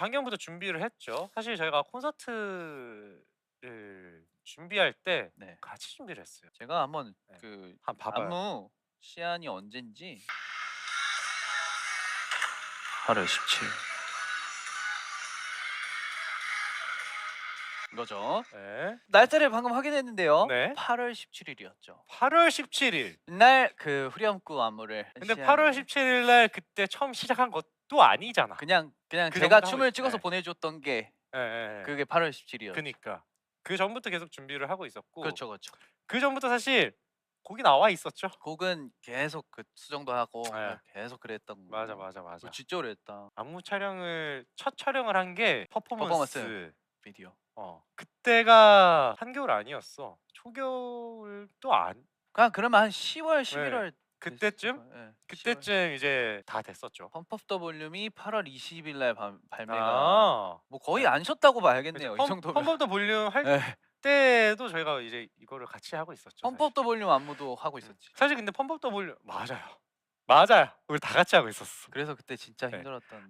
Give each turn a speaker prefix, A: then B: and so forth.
A: 작년부터 준비를 했죠. 사실 저희가 콘서트를 준비할 때
B: 네.
A: 같이 준비를 했어요.
B: 제가 한번
A: 네.
B: 그
A: 한번 봐봐요.
B: 안무 시안이 언젠지 8월 17 이거죠.
A: 네.
B: 날짜를 방금 확인했는데요.
A: 네.
B: 8월 17일이었죠.
A: 8월 17일.
B: 날그 후렴구 안무를
A: 근데
B: 시안이
A: 8월 17일 날 그때 처음 시작한 것도 아니잖아.
B: 그냥 그냥
A: 그
B: 제가
A: 정도 하고
B: 춤을
A: 있-
B: 찍어서
A: 네.
B: 보내줬던 게
A: 예, 예, 예.
B: 그게 8월 17일이었죠.
A: 그니까 그 전부터 계속 준비를 하고 있었고
B: 그렇죠, 그렇죠.
A: 그 전부터 사실 곡이 나와 있었죠.
B: 곡은 계속 그 수정도 하고
A: 네.
B: 계속 그랬던 거.
A: 맞아 맞아 맞아.
B: 그 진짜 오래 했다.
A: 안무 촬영을 첫 촬영을 한 게 퍼포먼스.
B: 퍼포먼스. 비디오.
A: 어 그때가 한겨울 아니었어. 초겨울도 안.
B: 그냥 그러면 한 10월, 11월
A: 그때쯤
B: 예, 10월.
A: 그때쯤 이제 다 됐었죠.
B: 펌프 업 더 볼륨이 8월 20일 날 발- 발매가
A: 아,
B: 뭐 거의 안 쉬었다고 봐야겠네요. 이 정도면.
A: 펌프업 더 볼륨 할
B: 네.
A: 때도 저희가 이제 이거를 같이 하고 있었죠.
B: 펌프업 더 볼륨 안무도 하고
A: 사실.
B: 있었지.
A: 사실 근데 펌프업 더 볼륨 맞아요. 맞아요. 우리 다 같이 하고 있었어.
B: 그래서 그때 진짜
A: 네.
B: 힘들었던.